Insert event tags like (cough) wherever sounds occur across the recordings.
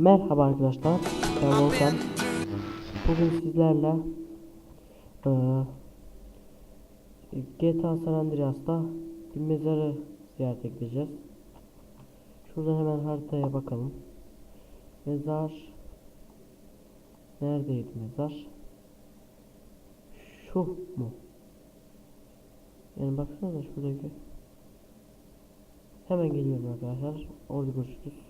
Merhaba arkadaşlar, ben Volkan. Bugün sizlerle eee, GTA San Andreas'ta bir mezarı ziyaret edeceğiz. Şuradan hemen haritaya bakalım. Mezar neredeydi mezar? Şu mu? Yani baksana şuradaki. Hemen geliyorum arkadaşlar. Orada görüşürüz.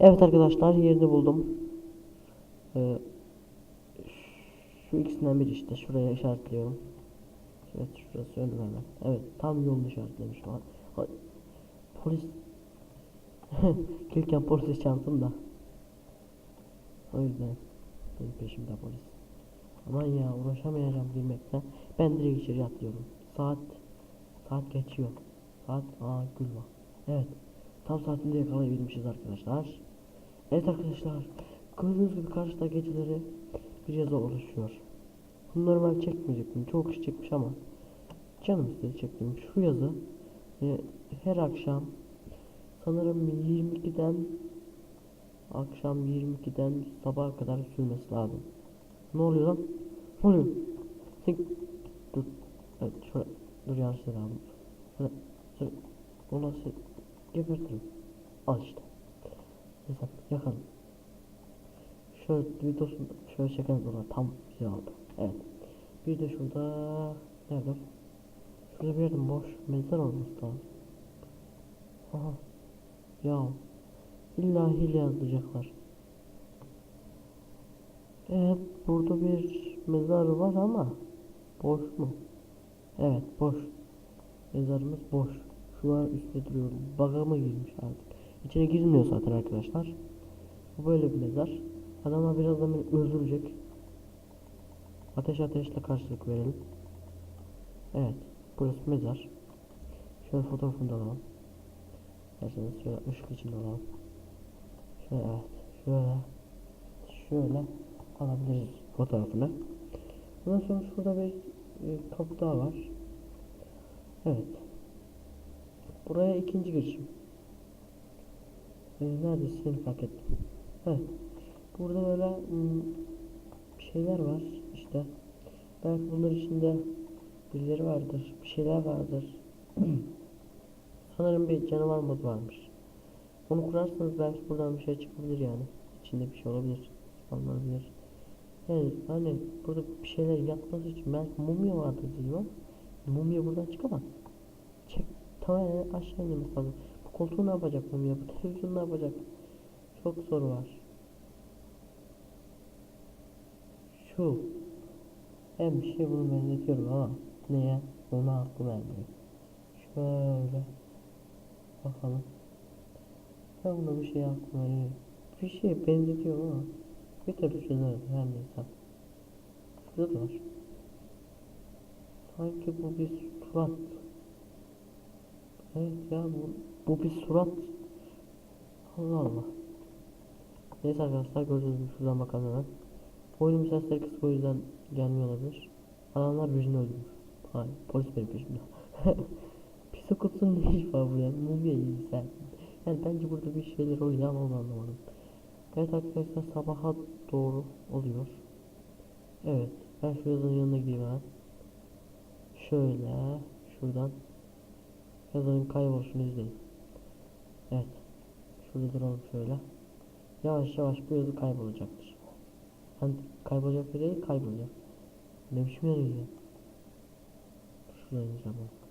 Evet arkadaşlar yerini buldum. Ee, şu ikisinden biri işte şuraya işaretliyorum. Evet şurası önüm hemen. Evet tam yolunu işaretlemişim. Ha- Polis (laughs) Gelirken polisi çarptım da. O yüzden benim peşimde polis. Aman ya uğraşamayacağım girmekten. Ben direkt içeri atlıyorum. Saat saat geçiyor. Saat aa gül. Evet. Tam saatinde yakalayabilmişiz arkadaşlar. Evet arkadaşlar. Gördüğünüz gibi karşıda geceleri bir yazı oluşuyor. Bunu normal çekmeyecektim. Çok kişi çekmiş ama canım istedi çektim. Şu yazı e, her akşam sanırım 22'den akşam 22'den sabaha kadar sürmesi lazım. Ne oluyor lan? Ne oluyor? Sen... Dur. Evet şöyle. Dur yanlış aldım. Şöyle. Şöyle. Onu nasıl gebertirim. Al işte. Neyse yakalım. Şöyle videosunu şöyle çekelim ona tam güzel oldu. Evet. Bir de şurada nerede? Şurada bir yerde boş mezar olması lazım. Aha. Ya. İlla hile yazacaklar. Evet burada bir mezar var ama boş mu? Evet boş. Mezarımız boş. Şu an üstte duruyor. Baga mı girmiş artık? İçine girilmiyor zaten arkadaşlar. Bu böyle bir mezar. Adamlar birazdan beni öldürecek. Ateş ateşle karşılık verelim. Evet. Burası mezar. Şöyle fotoğrafını da alalım. Derseniz şöyle ışık içinde alalım. Şöyle evet. Şöyle. Şöyle alabiliriz fotoğrafını. Ondan sonra şurada bir e, kapı daha var. Evet. Buraya ikinci girişim. Ee, neredesin seni fark ettim. Evet. Burada böyle hmm, şeyler var işte. Belki bunlar içinde birileri vardır. Bir şeyler vardır. (clears throat) Sanırım bir canavar modu varmış. Onu kurarsanız belki buradan bir şey çıkabilir yani. İçinde bir şey olabilir. Olabilir. Yani hani burada bir şeyler yapması için belki mumya vardır diyor. Mumya buradan çıkamaz. Çek tamamen aşağı inmesi lazım. Bu koltuğu ne yapacak mumya? Bu televizyon ne yapacak? Çok soru var. Şu. Ben bir şey bunu benzetiyorum ama neye? Ona aklım ermiyor. Şöyle. Bakalım. Ben buna bir şey aklıma ermiyor. Bir şeye benzetiyorum ama bir türlü çözemedim her neyse. Şurada da var. Sanki bu bir surat. Evet ya bu, bu bir surat. Allah Allah. Neyse arkadaşlar gördüğünüz gibi şuradan bakalım hemen. Oyunun sesleri kısmı o yüzden gelmiyor olabilir. Adamlar birini öldürmüş. Hayır polis benim peşimde. (laughs) Psikotun ne iş var buraya? Mumya iyi sen. Yani bence burada bir şeyler oluyor ama onu anlamadım. Evet arkadaşlar sabaha doğru oluyor. Evet ben şu yazının yanına gideyim hemen. Şöyle şuradan yazının kayboluşunu izleyin. Evet. Şurada duralım şöyle. Yavaş yavaş bu yazı kaybolacaktır. Hani kaybolacak bir değil kaybolacak. Ne biçim yazı ya? Şuraya ineceğim bak.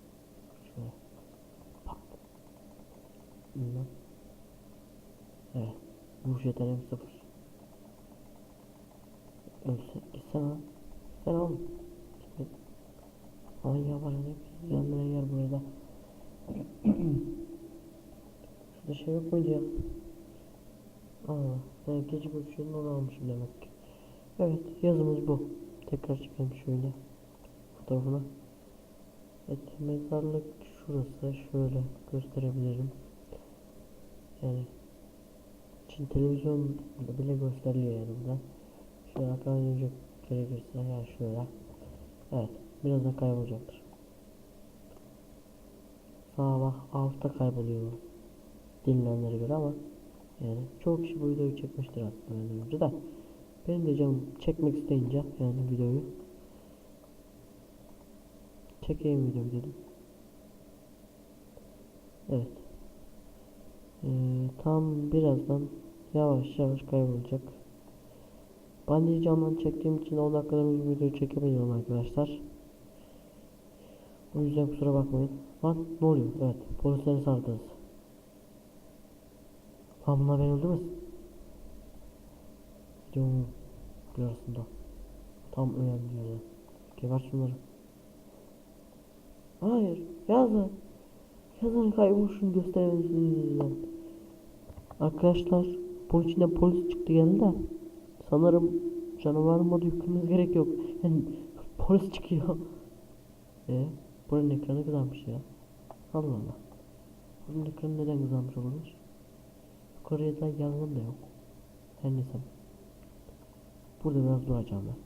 Şöyle. Pat. Bilmem. Evet. Vuruş yeteneğim sıfır. Ölse gitsene lan. Gitsene oğlum. Gitme. Aman ne yanına yer burada. Şurada şey yok muydu ya? Aa, ben gece görüşünün onu almışım demek ki. Evet, yazımız bu. Tekrar çıkalım şöyle fotoğrafına. Evet, mezarlık şurası. Şöyle gösterebilirim. Yani Çin televizyon bile gösteriliyor yani burada. Şöyle arkadan gerekirse ya şöyle. Evet, birazdan kaybolacaktır. Sabah 6'da kayboluyor dinlenenlere göre ama Yani çoğu kişi bu videoyu çekmiştir aslında benden önce de. Benim de canım çekmek isteyince yani videoyu çekeyim videoyu dedim. Evet. Ee, tam birazdan yavaş yavaş kaybolacak. Bungee camdan çektiğim için 10 dakikada bir video çekebiliyorum arkadaşlar. O yüzden kusura bakmayın. Lan ne oluyor? Evet polisleri sardınız. Lan bunlar beni öldürmesin. Videomun bir arasında. Tam önemli yerde. Geber şunları. Hayır yazın. Yazın kayboluşunu gösteremediniz. Arkadaşlar bunun içinde polis çıktı geldi de sanırım canavar modu yüklememiz gerek yok. Yani polis çıkıyor. (laughs) E buranın ekranı kızarmış ya. Allah Allah. Buranın ekranı neden kızarmış olabilir? Yukarıya da yangın da yok. Her neyse. Burada biraz duracağım ben.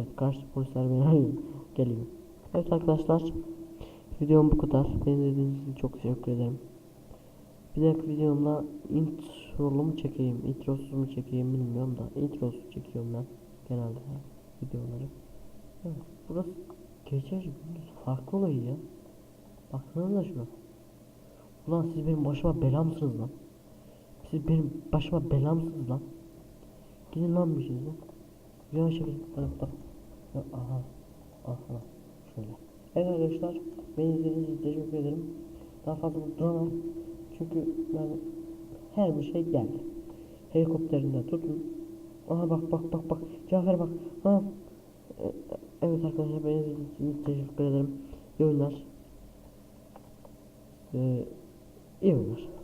Evet karşı polisler beni arıyor. (laughs) Geliyor. Evet arkadaşlar. Videom bu kadar. Beni izlediğiniz için çok teşekkür ederim. Bir dahaki videomda introlu mu çekeyim, introsuz mu çekeyim bilmiyorum da introsuz çekiyorum ben genelde videoları. Evet, burası gece farklı oluyor ya. Baksanıza şuna. Ulan siz benim başıma bela mısınız lan? Siz benim başıma bela mısınız lan? Gidin lan bir şeyden. Ya şekil tarafta. Ya, aha. Aha. Şöyle. Evet arkadaşlar. Beni izlediğiniz için teşekkür ederim. Daha fazla duramam. Çünkü yani her bir şey geldi. Helikopterinden tutun. Aha bak bak bak bak. Cafer bak. Ha. Evet arkadaşlar beni izlediğiniz için teşekkür ederim. İyi oyunlar. Ee, iyi oyunlar.